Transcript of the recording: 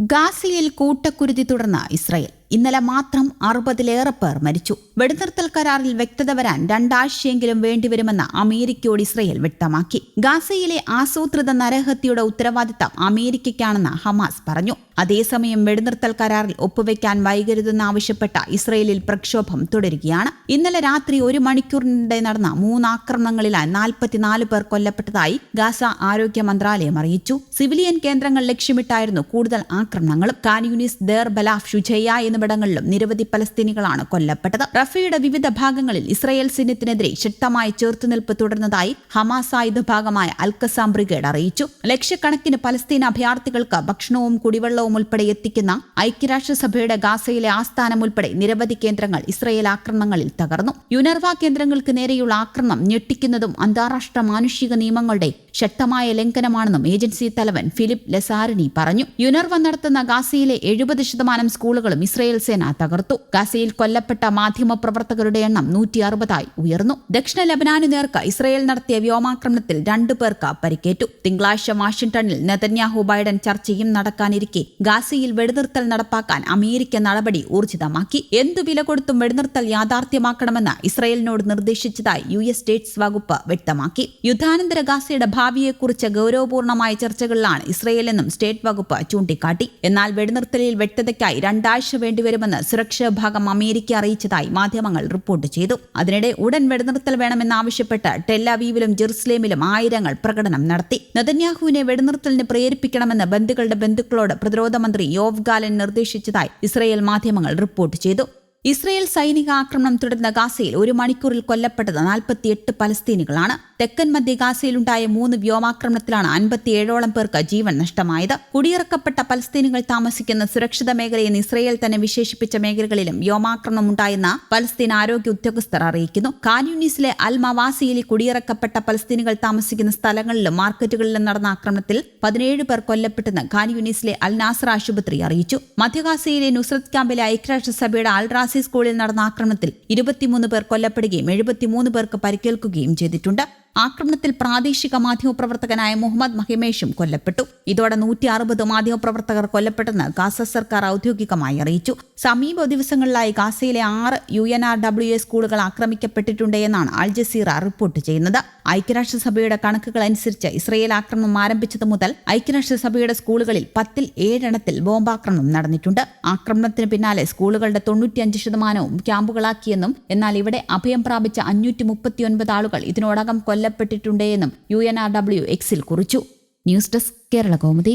ഗാസയിൽ കൂട്ടക്കുരുതി തുടർന്ന് ഇസ്രായേൽ. ഇന്നലെ മാത്രം അറുപതിലേറെ പേർ മരിച്ചു. വെടിനിർത്തൽ കരാറിൽ വ്യക്തത വരാൻ രണ്ടാഴ്ചയെങ്കിലും വേണ്ടിവരുമെന്ന് അമേരിക്കയോട് ഇസ്രയേൽ വ്യക്തമാക്കി. ഗാസയിലെ ആസൂത്രിത നരഹത്യയുടെ ഉത്തരവാദിത്തം അമേരിക്കയ്ക്കാണെന്ന് ഹമാസ് പറഞ്ഞു. അതേസമയം വെടിനിർത്തൽ കരാറിൽ ഒപ്പുവെക്കാൻ വൈകരുതെന്നാവശ്യപ്പെട്ട ഇസ്രയേലിൽ പ്രക്ഷോഭം തുടരുകയാണ്. ഇന്നലെ രാത്രി ഒരു മണിക്കൂറിനിടെ നടന്ന മൂന്നാക്രമണങ്ങളിലായി നാൽപ്പത്തിനാല് പേർ കൊല്ലപ്പെട്ടതായി ഗാസ ആരോഗ്യ മന്ത്രാലയം അറിയിച്ചു. സിവിലിയൻ കേന്ദ്രങ്ങൾ ലക്ഷ്യമിട്ടായിരുന്നു കൂടുതൽ ആക്രമണങ്ങളും. കാൻയൂനിസ് ദേർ ബലാഫ് ഷുജയ എന്നിവിടങ്ങളിലും നിരവധി പലസ്തീനികളാണ് കൊല്ലപ്പെട്ടത്. റഫയുടെ വിവിധ ഭാഗങ്ങളിൽ ഇസ്രയേൽ സൈന്യത്തിനെതിരെ ശക്തമായ ചെറുത്തുനിൽപ്പ് തുടർന്നതായി ഹമാസ് ആയുധ ഭാഗമായ അൽക്കസാം ബ്രിഗേഡ് അറിയിച്ചു. ലക്ഷക്കണക്കിന് പലസ്തീൻ അഭയാർത്ഥികൾക്ക് ഭക്ഷണവും കുടിവെള്ളവും ഉൾപ്പെടെ എത്തിക്കുന്ന ഐക്യരാഷ്ട്രസഭയുടെ ഗാസയിലെ ആസ്ഥാനം ഉൾപ്പെടെ നിരവധി കേന്ദ്രങ്ങൾ ഇസ്രയേൽ ആക്രമണങ്ങളിൽ തകർന്നു. യുനർവ കേന്ദ്രങ്ങൾക്ക് നേരെയുള്ള ആക്രമണം ഞെട്ടിക്കുന്നതും അന്താരാഷ്ട്ര മാനുഷിക നിയമങ്ങളുടെ ശക്തമായ ലംഘനമാണെന്നും ഏജൻസി തലവൻ ഫിലിപ്പ് ലെസാരിനി പറഞ്ഞു. യുനർവ നടത്തുന്ന ഗാസയിലെ എഴുപത് ശതമാനം സ്കൂളുകളും ഇസ്രയേൽ സേന തകർത്തു. ഗാസയിൽ കൊല്ലപ്പെട്ട മാധ്യമപ്രവർത്തകരുടെ എണ്ണം നൂറ്റി അറുപതായി ഉയർന്നു. ദക്ഷിണ ലബനാനു നേർക്ക് ഇസ്രയേൽ നടത്തിയ വ്യോമാക്രമണത്തിൽ രണ്ടു പേർക്ക് പരിക്കേറ്റു. തിങ്കളാഴ്ച വാഷിംഗ്ടണിൽ നെതന്യാഹു ബൈഡൻ ചർച്ചയും നടക്കാനിരിക്കെ. ഗാസയിൽ വെടിനിർത്തൽ നടപ്പാക്കാൻ അമേരിക്ക നടപടി ഊർജിതമാക്കി. എന്തു വില കൊടുത്തും വെടിനിർത്തൽ യാഥാർത്ഥ്യമാക്കണമെന്ന് ഇസ്രയേലിനോട് നിർദ്ദേശിച്ചതായി യു എസ് സ്റ്റേറ്റ്സ് വകുപ്പ് വ്യക്തമാക്കി. യുദ്ധാനന്തര ഗാസയുടെ ഭാവിയെക്കുറിച്ച് ഗൌരവപൂർണമായ ചർച്ചകളിലാണ് ഇസ്രയേലെന്നും സ്റ്റേറ്റ് വകുപ്പ് ചൂണ്ടിക്കാട്ടി. എന്നാൽ വെടിനിർത്തലിൽ വ്യക്തതയ്ക്കായി രണ്ടാഴ്ച വേണ്ടിവരുമെന്ന് സുരക്ഷാ വിഭാഗം അമേരിക്ക അറിയിച്ചതായി മാധ്യമങ്ങൾ റിപ്പോർട്ട് ചെയ്തു. അതിനിടെ ഉടൻ വെടിനിർത്തൽ വേണമെന്നാവശ്യപ്പെട്ട് ടെല്ലാവീവിലും ജെറുസലേമിലും ആയിരങ്ങൾ പ്രകടനം നടത്തി. നദന്യാഹുവിനെ വെടിനിർത്തലിന് പ്രേരിപ്പിക്കണമെന്ന് ബന്ധുക്കളുടെ ബന്ധുക്കളോട് പ്രതിരോധ മന്ത്രി യോവ് ഗാലൻ നിർദ്ദേശിച്ചതായി ഇസ്രയേൽ മാധ്യമങ്ങൾ റിപ്പോർട്ട് ചെയ്തു. ഇസ്രയേൽ സൈനിക ആക്രമണം തുടരുന്ന ഗാസയിൽ ഒരു മണിക്കൂറിൽ കൊല്ലപ്പെട്ടത് നാൽപ്പത്തിയെട്ട് പലസ്തീനികളാണ്. തെക്കൻ മധ്യ ഗാസയിലുണ്ടായ മൂന്ന് വ്യോമാക്രമണത്തിലാണ് അൻപത്തിയേഴോളം പേർക്ക് ജീവൻ നഷ്ടമായത്. കുടിയിറക്കപ്പെട്ട പലസ്തീനുകൾ താമസിക്കുന്ന സുരക്ഷിത മേഖലയെന്ന് ഇസ്രയേൽ തന്നെ വിശേഷിപ്പിച്ച മേഖലകളിലും വ്യോമാക്രമണം ഉണ്ടായെന്ന് പലസ്തീൻ ആരോഗ്യ ഉദ്യോഗസ്ഥർ അറിയിക്കുന്നു. കാന്യൂനീസിലെ അൽ മവാസിയിൽ കുടിയിറക്കപ്പെട്ട പലസ്തീനികൾ താമസിക്കുന്ന സ്ഥലങ്ങളിലും മാർക്കറ്റുകളിലും നടന്ന ആക്രമണത്തിൽ പതിനേഴ് പേർ കൊല്ലപ്പെട്ടെന്ന് ഖാൻയൂനീസിലെ അൽ നാസർ ആശുപത്രി അറിയിച്ചു. മധ്യഗാസയിലെ നുസ്രത് ക്യാമ്പിലെ ഐക്യരാഷ്ട്രസഭയുടെ അൽറാസി സ്കൂളിൽ നടന്ന ആക്രമണത്തിൽ ഇരുപത്തിമൂന്ന് പേർ കൊല്ലപ്പെടുകയും എഴുപത്തിമൂന്ന് പേർക്ക് പരിക്കേൽക്കുകയും ചെയ്തിട്ടുണ്ട്. ആക്രമണത്തിൽ പ്രാദേശിക മാധ്യമപ്രവർത്തകനായ മുഹമ്മദ് മഹിമേഷും കൊല്ലപ്പെട്ടു. ഇതോടെ നൂറ്റി അറുപത് മാധ്യമപ്രവർത്തകർ കൊല്ലപ്പെട്ടെന്ന് ഗാസ സർക്കാർ ഔദ്യോഗികമായി അറിയിച്ചു. സമീപ ദിവസങ്ങളിലായി ഗാസയിലെ ആറ് U N R W A സ്കൂളുകൾ ആക്രമിക്കപ്പെട്ടിട്ടുണ്ട് എന്നാണ് അൽ ജസീറ റിപ്പോർട്ട് ചെയ്യുന്നത്. ഐക്യരാഷ്ട്രസഭയുടെ കണക്കുകൾ അനുസരിച്ച് ഇസ്രയേൽ ആക്രമണം ആരംഭിച്ചത് മുതൽ ഐക്യരാഷ്ട്രസഭയുടെ സ്കൂളുകളിൽ പത്തിൽ ഏഴെണ്ണത്തിൽ ബോംബാക്രമണം നടന്നിട്ടുണ്ട്. ആക്രമണത്തിന് പിന്നാലെ സ്കൂളുകളുടെ തൊണ്ണൂറ്റിയഞ്ച് ശതമാനവും ക്യാമ്പുകളാക്കിയെന്നും എന്നാൽ ഇവിടെ അഭയം പ്രാപിച്ച അഞ്ഞൂറ്റി മുപ്പത്തിയൊൻപത് ആളുകൾ ഇതിനോടകം കൊല്ലപ്പെട്ടിട്ടുണ്ടെന്നും യു എൻ ആർ ഡബ്ല്യു എക്സിൽ കുറിച്ചു. News desk Kerala Kaumudi.